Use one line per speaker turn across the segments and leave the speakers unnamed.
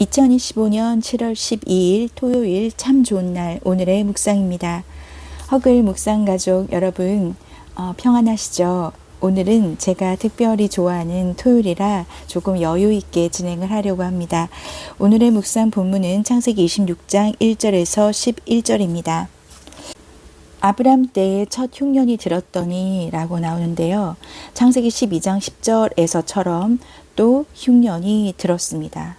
2025년 7월 12일 토요일 참 좋은 날 오늘의 묵상입니다. 허글 묵상 가족 여러분 어, 평안하시죠? 오늘은 제가 특별히 좋아하는 토요일이라 조금 여유 있게 진행을 하려고 합니다. 오늘의 묵상 본문은 창세기 26장 1절에서 11절입니다. 아브람 때에 첫 흉년이 들었더니 라고 나오는데요. 창세기 12장 10절에서처럼 또 흉년이 들었습니다.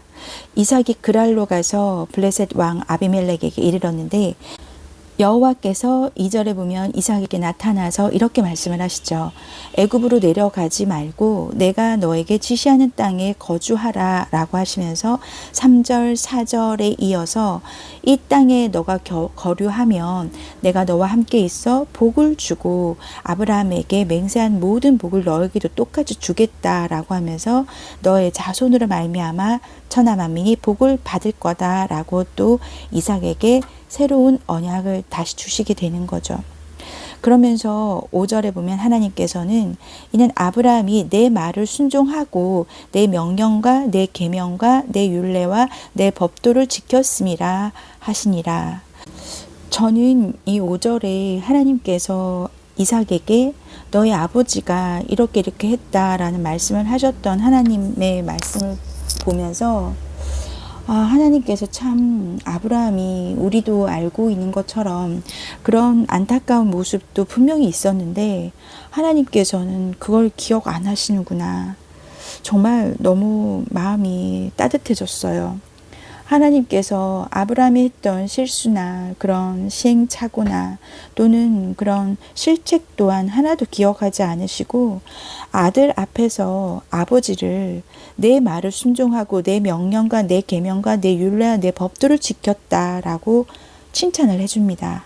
이삭이 그랄로 가서 블레셋 왕 아비멜렉에게 이르렀는데 여호와께서 2절에 보면 이삭에게 나타나서 이렇게 말씀을 하시죠. 애굽으로 내려가지 말고 내가 너에게 지시하는 땅에 거주하라 라고 하시면서 3절, 4절에 이어서 이 땅에 너가 겨, 거류하면 내가 너와 함께 있어 복을 주고 아브라함에게 맹세한 모든 복을 너에게도 똑같이 주겠다 라고 하면서 너의 자손으로 말미암아 천하 만민이 복을 받을 거다 라고 또 이삭에게 새로운 언약을 다시 주시게 되는 거죠. 그러면서 5절에 보면 하나님께서는 이는 아브라함이 내 말을 순종하고 내 명령과 내 계명과 내 율례와 내 법도를 지켰음이라 하시니라. 저는 이 5절에 하나님께서 이삭에게 너의 아버지가 이렇게 이렇게 했다라는 말씀을 하셨던 하나님의 말씀을 보면서 아, 하나님께서 참 아브라함이 우리도 알고 있는 것처럼 그런 안타까운 모습도 분명히 있었는데 하나님께서는 그걸 기억 안 하시는구나. 정말 너무 마음이 따뜻해졌어요. 하나님께서 아브라함이 했던 실수나 그런 시행착오나 또는 그런 실책 또한 하나도 기억하지 않으시고 아들 앞에서 아버지를 내 말을 순종하고 내 명령과 내 계명과 내 율례와 내 법도를 지켰다라고 칭찬을 해줍니다.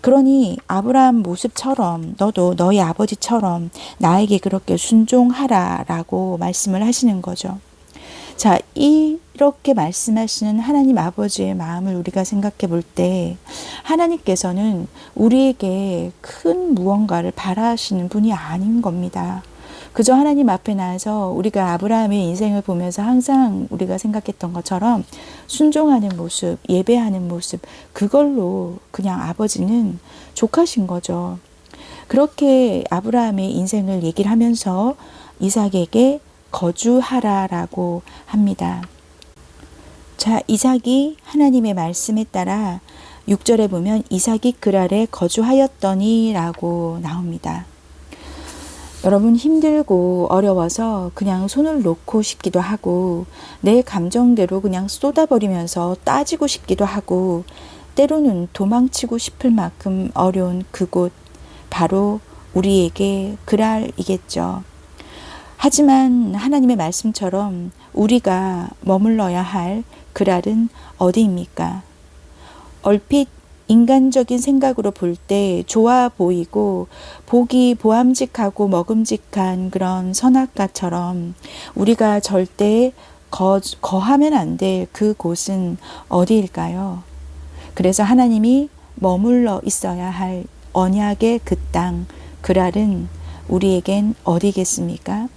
그러니 아브라함 모습처럼 너도 너희 아버지처럼 나에게 그렇게 순종하라라고 말씀을 하시는 거죠. 자, 이렇게 말씀하시는 하나님 아버지의 마음을 우리가 생각해 볼 때 하나님께서는 우리에게 큰 무언가를 바라시는 분이 아닌 겁니다. 그저 하나님 앞에 나와서 우리가 아브라함의 인생을 보면서 항상 우리가 생각했던 것처럼 순종하는 모습, 예배하는 모습, 그걸로 그냥 아버지는 족하신 거죠. 그렇게 아브라함의 인생을 얘기를 하면서 이삭에게 거주하라라고 합니다. 자, 이삭이 하나님의 말씀에 따라 6절에 보면 이삭이 그랄에 거주하였더니라고 나옵니다. 여러분 힘들고 어려워서 그냥 손을 놓고 싶기도 하고 내 감정대로 그냥 쏟아버리면서 따지고 싶기도 하고 때로는 도망치고 싶을 만큼 어려운 그곳 바로 우리에게 그랄이겠죠. 하지만 하나님의 말씀처럼 우리가 머물러야 할 그랄은 어디입니까? 얼핏 인간적인 생각으로 볼 때 좋아 보이고 보기 보암직하고 먹음직한 그런 선악과처럼 우리가 절대 거, 거하면 안 될 그곳은 어디일까요? 그래서 하나님이 머물러 있어야 할 언약의 그 땅, 그랄은 우리에겐 어디겠습니까?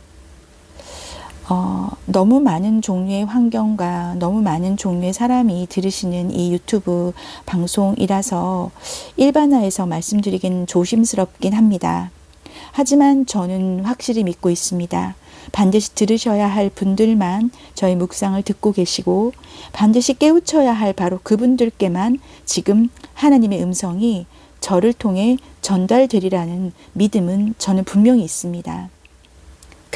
어, 너무 많은 종류의 환경과 너무 많은 종류의 사람이 들으시는 이 유튜브 방송이라서 일반화해서 말씀드리긴 조심스럽긴 합니다. 하지만 저는 확실히 믿고 있습니다. 반드시 들으셔야 할 분들만 저희 묵상을 듣고 계시고 반드시 깨우쳐야 할 바로 그분들께만 지금 하나님의 음성이 저를 통해 전달되리라는 믿음은 저는 분명히 있습니다.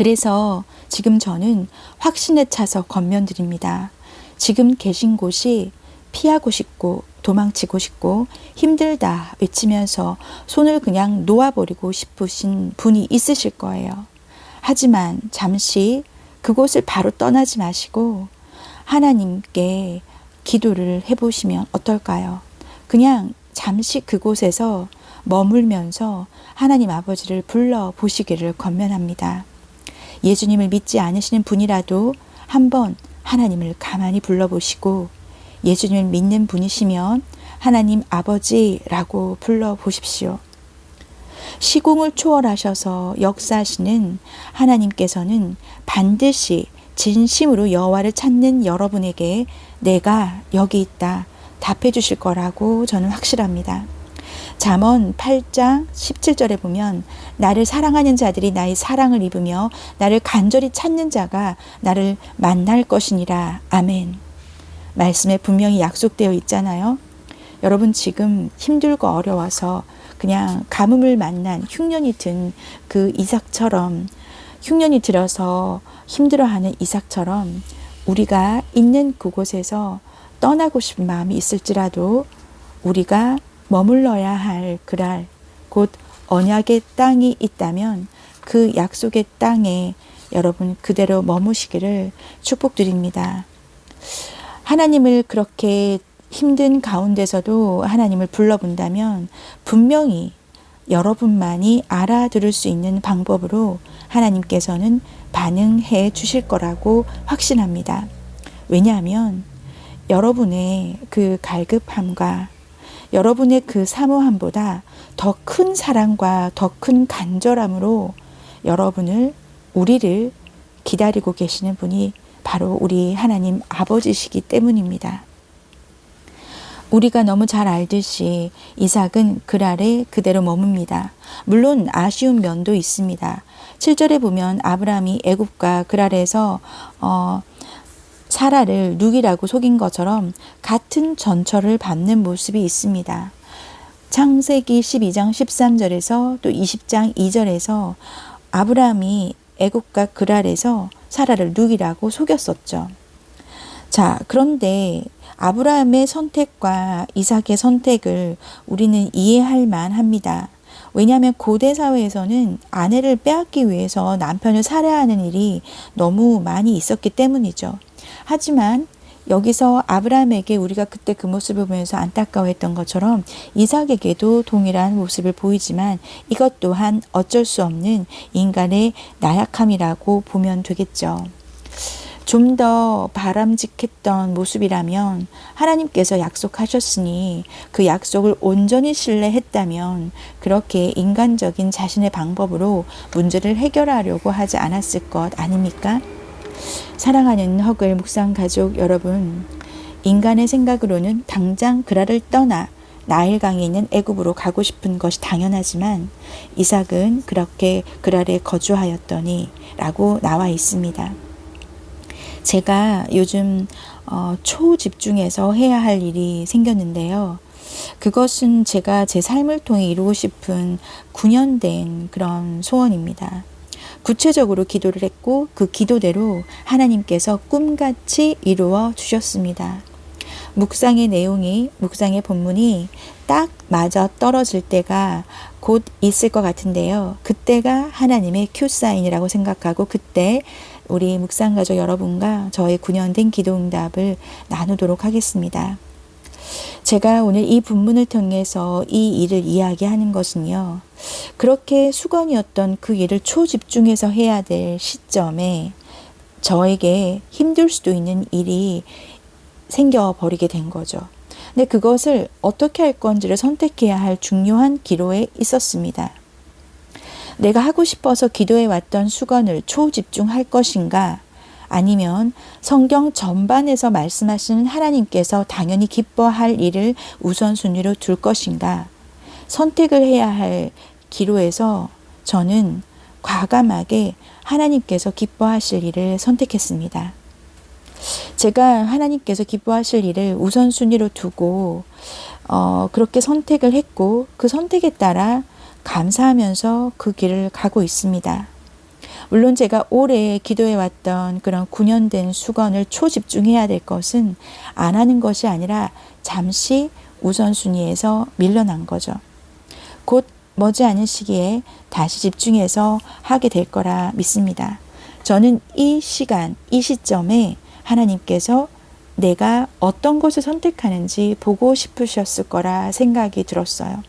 그래서 지금 저는 확신에 차서 권면드립니다. 지금 계신 곳이 피하고 싶고 도망치고 싶고 힘들다 외치면서 손을 그냥 놓아버리고 싶으신 분이 있으실 거예요. 하지만 잠시 그곳을 바로 떠나지 마시고 하나님께 기도를 해보시면 어떨까요? 그냥 잠시 그곳에서 머물면서 하나님 아버지를 불러 보시기를 권면합니다. 예수님을 믿지 않으시는 분이라도 한번 하나님을 가만히 불러보시고 예수님을 믿는 분이시면 하나님 아버지라고 불러보십시오. 시공을 초월하셔서 역사하시는 하나님께서는 반드시 진심으로 여호와를 찾는 여러분에게 내가 여기 있다 답해 주실 거라고 저는 확실합니다. 잠언 8장 17절에 보면 나를 사랑하는 자들이 나의 사랑을 입으며 나를 간절히 찾는 자가 나를 만날 것이니라. 아멘. 말씀에 분명히 약속되어 있잖아요. 여러분 지금 힘들고 어려워서 그냥 가뭄을 만난 흉년이 든 그 이삭처럼 흉년이 들어서 힘들어하는 이삭처럼 우리가 있는 그곳에서 떠나고 싶은 마음이 있을지라도 우리가 머물러야 할 그랄 곧 언약의 땅이 있다면 그 약속의 땅에 여러분 그대로 머무시기를 축복드립니다. 하나님을 그렇게 힘든 가운데서도 하나님을 불러본다면 분명히 여러분만이 알아들을 수 있는 방법으로 하나님께서는 반응해 주실 거라고 확신합니다. 왜냐하면 여러분의 그 갈급함과 여러분의 그 사모함보다 더 큰 사랑과 더 큰 간절함으로 여러분을, 우리를 기다리고 계시는 분이 바로 우리 하나님 아버지시기 때문입니다. 우리가 너무 잘 알듯이 이삭은 그 아래 그대로 머뭅니다. 물론 아쉬운 면도 있습니다. 7절에 보면 아브라함이 애굽과 그랄에서 어, 사라를 누기라고 속인 것처럼 같은 전철을 밟는 모습이 있습니다. 창세기 12장 13절에서 또 20장 2절에서 아브라함이 애굽과 그랄에서 사라를 누기라고 속였었죠. 자, 그런데 아브라함의 선택과 이삭의 선택을 우리는 이해할 만합니다. 왜냐하면 고대 사회에서는 아내를 빼앗기 위해서 남편을 살해하는 일이 너무 많이 있었기 때문이죠. 하지만 여기서 아브라함에게 우리가 그때 그 모습을 보면서 안타까워했던 것처럼 이삭에게도 동일한 모습을 보이지만 이것 또한 어쩔 수 없는 인간의 나약함이라고 보면 되겠죠. 좀 더 바람직했던 모습이라면 하나님께서 약속하셨으니 그 약속을 온전히 신뢰했다면 그렇게 인간적인 자신의 방법으로 문제를 해결하려고 하지 않았을 것 아닙니까? 사랑하는 허글 묵상 가족 여러분, 인간의 생각으로는 당장 그라를 떠나 나일강에 있는 애굽으로 가고 싶은 것이 당연하지만 이삭은 그렇게 그랄에 거주하였더니 라고 나와 있습니다. 제가 요즘 어, 초집중해서 해야 할 일이 생겼는데요. 그것은 제가 제 삶을 통해 이루고 싶은 9년 된 그런 소원입니다. 구체적으로 기도를 했고 그 기도대로 하나님께서 꿈같이 이루어 주셨습니다. 묵상의 내용이 묵상의 본문이 딱 맞아 떨어질 때가 곧 있을 것 같은데요. 그때가 하나님의 큐 사인이라고 생각하고 그때 우리 묵상 가족 여러분과 저의 9년 된 기도 응답을 나누도록 하겠습니다. 제가 오늘 이 본문을 통해서 이 일을 이야기하는 것은요. 그렇게 수건이었던 그 일을 초집중해서 해야 될 시점에 저에게 힘들 수도 있는 일이 생겨버리게 된 거죠. 근데 그것을 어떻게 할 건지를 선택해야 할 중요한 기로에 있었습니다. 내가 하고 싶어서 기도해 왔던 수건을 초집중할 것인가? 아니면 성경 전반에서 말씀하시는 하나님께서 당연히 기뻐할 일을 우선순위로 둘 것인가? 선택을 해야 할 기로에서 저는 과감하게 하나님께서 기뻐하실 일을 선택했습니다. 제가 하나님께서 기뻐하실 일을 우선순위로 두고 어, 그렇게 선택을 했고 그 선택에 따라 감사하면서 그 길을 가고 있습니다. 물론 제가 오래 기도해 왔던 그런 9년 된 수건을 초집중해야 될 것은 안 하는 것이 아니라 잠시 우선순위에서 밀려난 거죠. 곧 머지않은 시기에 다시 집중해서 하게 될 거라 믿습니다. 저는 이 시간, 이 시점에 하나님께서 내가 어떤 것을 선택하는지 보고 싶으셨을 거라 생각이 들었어요.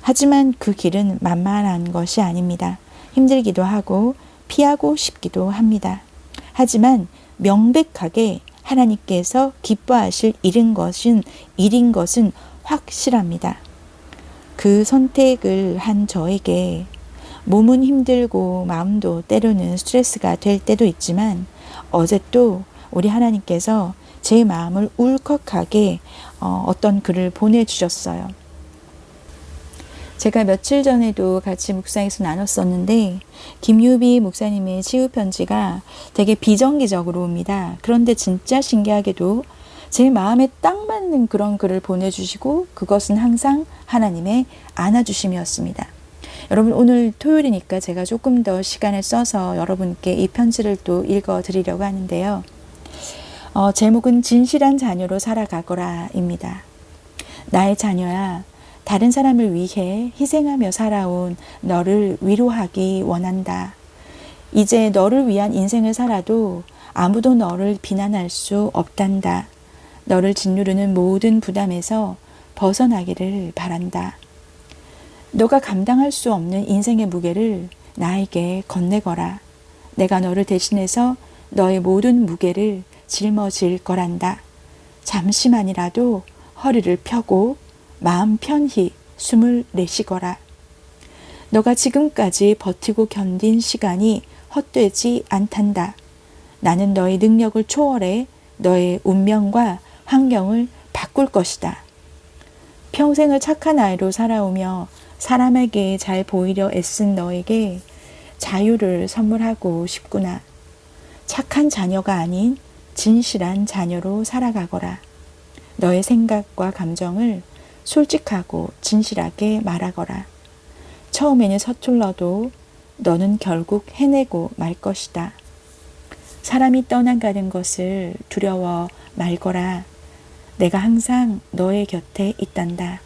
하지만 그 길은 만만한 것이 아닙니다. 힘들기도 하고 피하고 싶기도 합니다. 하지만 명백하게 하나님께서 기뻐하실 일인 것은 일인 것은 확실합니다. 그 선택을 한 저에게 몸은 힘들고 마음도 때로는 스트레스가 될 때도 있지만 어제 또 우리 하나님께서 제 마음을 울컥하게 어, 어떤 글을 보내주셨어요. 제가 며칠 전에도 같이 묵상에서 나눴었는데 김유비 목사님의 치유 편지가 되게 비정기적으로 옵니다. 그런데 진짜 신기하게도 제 마음에 딱 맞는 그런 글을 보내주시고 그것은 항상 하나님의 안아주심이었습니다. 여러분 오늘 토요일이니까 제가 조금 더 시간을 써서 여러분께 이 편지를 또 읽어 드리려고 하는데요. 어, 제목은 진실한 자녀로 살아가거라입니다. 나의 자녀야, 다른 사람을 위해 희생하며 살아온 너를 위로하기 원한다. 이제 너를 위한 인생을 살아도 아무도 너를 비난할 수 없단다. 너를 짓누르는 모든 부담에서 벗어나기를 바란다. 너가 감당할 수 없는 인생의 무게를 나에게 건네거라. 내가 너를 대신해서 너의 모든 무게를 짊어질 거란다. 잠시만이라도 허리를 펴고 마음 편히 숨을 내쉬거라. 너가 지금까지 버티고 견딘 시간이 헛되지 않단다. 나는 너의 능력을 초월해 너의 운명과 환경을 바꿀 것이다. 평생을 착한 아이로 살아오며 사람에게 잘 보이려 애쓴 너에게 자유를 선물하고 싶구나. 착한 자녀가 아닌 진실한 자녀로 살아가거라. 너의 생각과 감정을 솔직하고 진실하게 말하거라. 처음에는 서툴러도 너는 결국 해내고 말 것이다. 사람이 떠나가는 것을 두려워 말거라. 내가 항상 너의 곁에 있단다.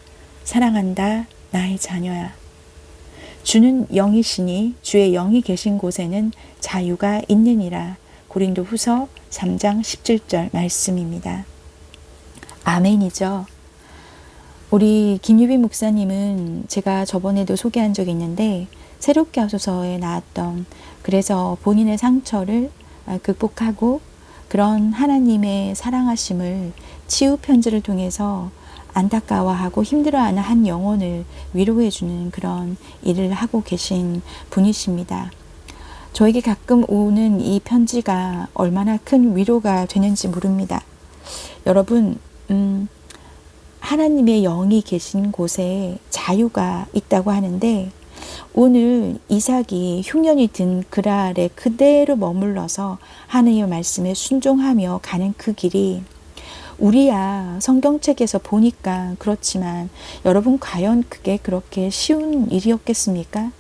사랑한다. 나의 자녀야. 주는 영이시니 주의 영이 계신 곳에는 자유가 있느니라. 고린도 후서 3장 17절 말씀입니다. 아멘이죠. 우리 김유빈 목사님은 제가 저번에도 소개한 적이 있는데 새롭게 하소서에 나왔던 그래서 본인의 상처를 극복하고 그런 하나님의 사랑하심을 치유 편지를 통해서 안타까워하고 힘들어하는 한 영혼을 위로해주는 그런 일을 하고 계신 분이십니다. 저에게 가끔 오는 이 편지가 얼마나 큰 위로가 되는지 모릅니다. 여러분, 음, 하나님의 영이 계신 곳에 자유가 있다고 하는데 오늘 이삭이 흉년이 든 그랄에 그대로 머물러서 하나님의 말씀에 순종하며 가는 그 길이 우리야 성경책에서 보니까 그렇지만 여러분 과연 그게 그렇게 쉬운 일이었겠습니까?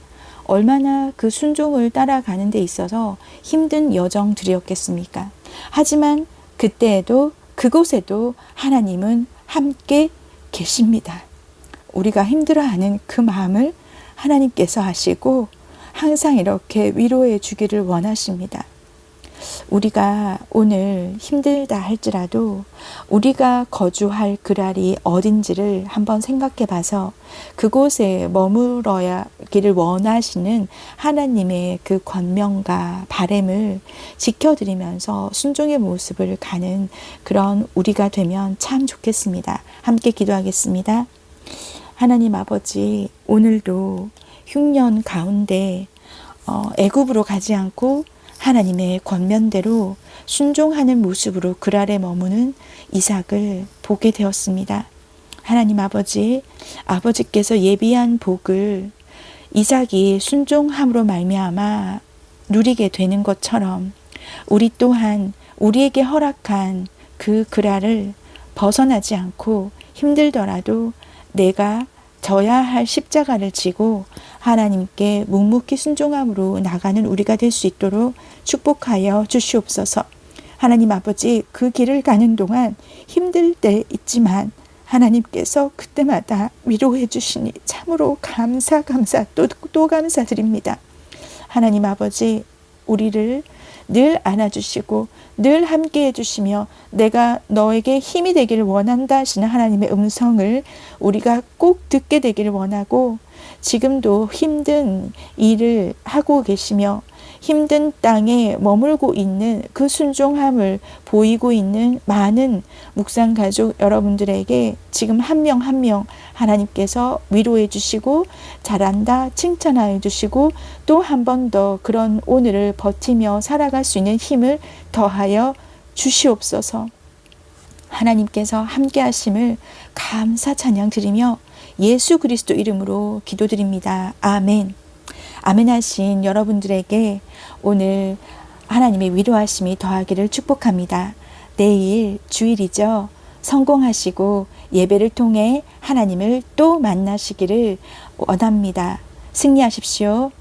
얼마나 그 순종을 따라가는 데 있어서 힘든 여정들이었겠습니까? 하지만 그때에도 그곳에도 하나님은 함께 계십니다. 우리가 힘들어하는 그 마음을 하나님께서 하시고 항상 이렇게 위로해 주기를 원하십니다. 우리가 오늘 힘들다 할지라도 우리가 거주할 그랄이 어딘지를 한번 생각해 봐서 그곳에 머물러야기를 원하시는 하나님의 그 권명과 바램을 지켜드리면서 순종의 모습을 가는 그런 우리가 되면 참 좋겠습니다. 함께 기도하겠습니다. 하나님 아버지, 오늘도 흉년 가운데 어, 애굽으로 가지 않고 하나님의 권면대로 순종하는 모습으로 그 아래 머무는 이삭을 보게 되었습니다. 하나님 아버지, 아버지께서 예비한 복을 이삭이 순종함으로 말미암아 누리게 되는 것처럼 우리 또한 우리에게 허락한 그 그라를 벗어나지 않고 힘들더라도 내가 져야 할 십자가를 지고 하나님께 묵묵히 순종함으로 나가는 우리가 될 수 있도록 축복하여 주시옵소서. 하나님 아버지 그 길을 가는 동안 힘들 때 있지만 하나님께서 그때마다 위로해 주시니 참으로 감사 감사 또, 또 감사드립니다. 하나님 아버지 우리를 늘 안아주시고 늘 함께 해 주시며 내가 너에게 힘이 되기를 원한다 하시는 하나님의 음성을 우리가 꼭 듣게 되기를 원하고 지금도 힘든 일을 하고 계시며 힘든 땅에 머물고 있는 그 순종함을 보이고 있는 많은 묵상 가족 여러분들에게 지금 한명 한 명 하나님께서 위로해 주시고 잘한다 칭찬하여 주시고 또 한 번 더 그런 오늘을 버티며 살아갈 수 있는 힘을 더하여 주시옵소서. 하나님께서 함께 하심을 감사 찬양 드리며 예수 그리스도 이름으로 기도드립니다. 아멘. 아멘 하신 여러분들에게 오늘 하나님의 위로하심이 더하기를 축복합니다. 내일 주일이죠. 성공하시고 예배를 통해 하나님을 또 만나시기를 원합니다. 승리하십시오.